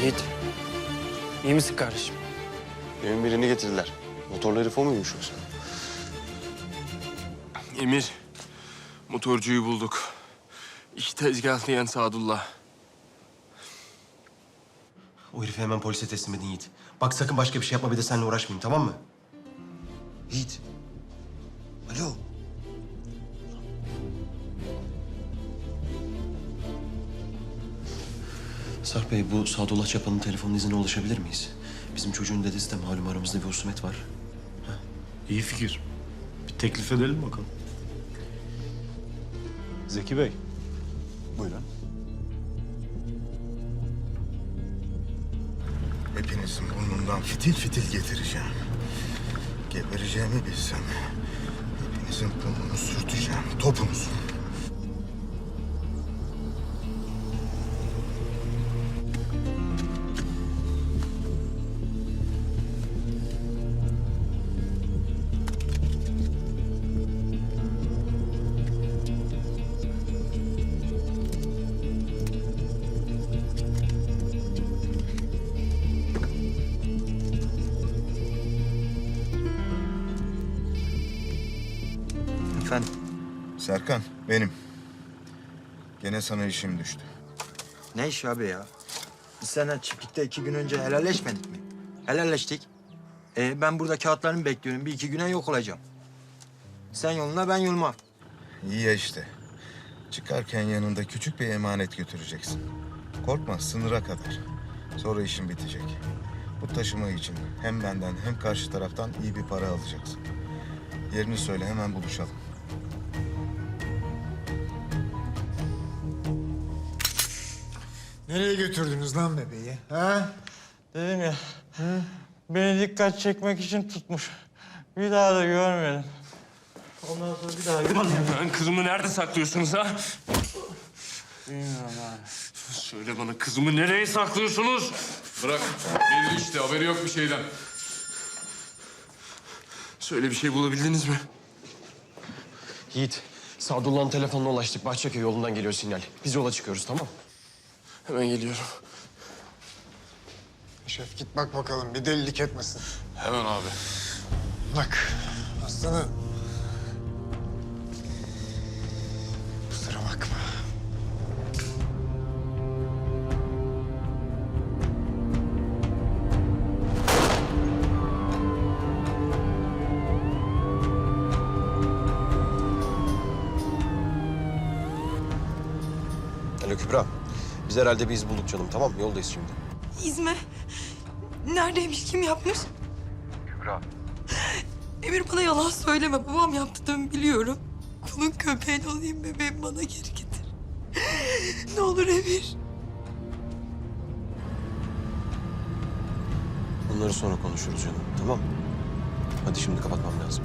Yiğit. iyi misin kardeşim? Evin birini getirdiler. Motorlu herif o muymuş yoksa? Emir, motorcuyu bulduk. İki tezgahlayan Sadullah. O herifi hemen polise teslim edin Yiğit. Bak sakın başka bir şey yapma bir de seninle uğraşmayayım tamam mı? Yiğit. Sarp Bey bu Sadullah Çapa'nın telefon iznine ulaşabilir miyiz? Bizim çocuğun dedesi de malum aramızda bir husumet var. İyi fikir. Bir teklif edelim bakalım. Zeki Bey. Buyurun. Hepinizin burnundan fitil fitil getireceğim. Gebereceğimi bilsem hepinizin burnunu sürteceğim. Topunuzu. Efendim? Serkan benim. Gene sana işim düştü. Ne iş abi ya? Biz seninle çiftlikte iki gün önce helalleşmedik mi? Helalleştik. Ee, ben burada kağıtlarımı bekliyorum. Bir iki güne yok olacağım. Sen yoluna ben yoluma. İyi ya işte. Çıkarken yanında küçük bir emanet götüreceksin. Korkma sınıra kadar. Sonra işin bitecek. Bu taşıma için hem benden hem karşı taraftan iyi bir para alacaksın. Yerini söyle hemen buluşalım. Nereye götürdünüz lan bebeği? Ha? Dedim ya, beni dikkat çekmek için tutmuş. Bir daha da görmedim. Ondan sonra bir daha görmedim. Lan kızımı nerede saklıyorsunuz ha? Bilmiyorum abi. Söyle bana kızımı nereye saklıyorsunuz? Bırak. Belli işte haberi yok bir şeyden. Söyle bir şey bulabildiniz mi? Yiğit, Sadullah'ın telefonuna ulaştık. Bahçeköy yolundan geliyor sinyal. Biz yola çıkıyoruz tamam Hemen geliyorum. Şef git bak bakalım bir delilik etmesin. Hemen abi. Bak aslanım. Kusura bakma. Alo Kübra. Biz herhalde bir iz bulduk canım tamam mı? Yoldayız şimdi. İzme. Neredeymiş, kim yapmış? Kübra. Emir bana yalan söyleme. Babam yaptığımı biliyorum. Kulun köpeğin olayım bebeğim bana geri getir. ne olur Emir. Bunları sonra konuşuruz canım tamam mı? Hadi şimdi kapatmam lazım.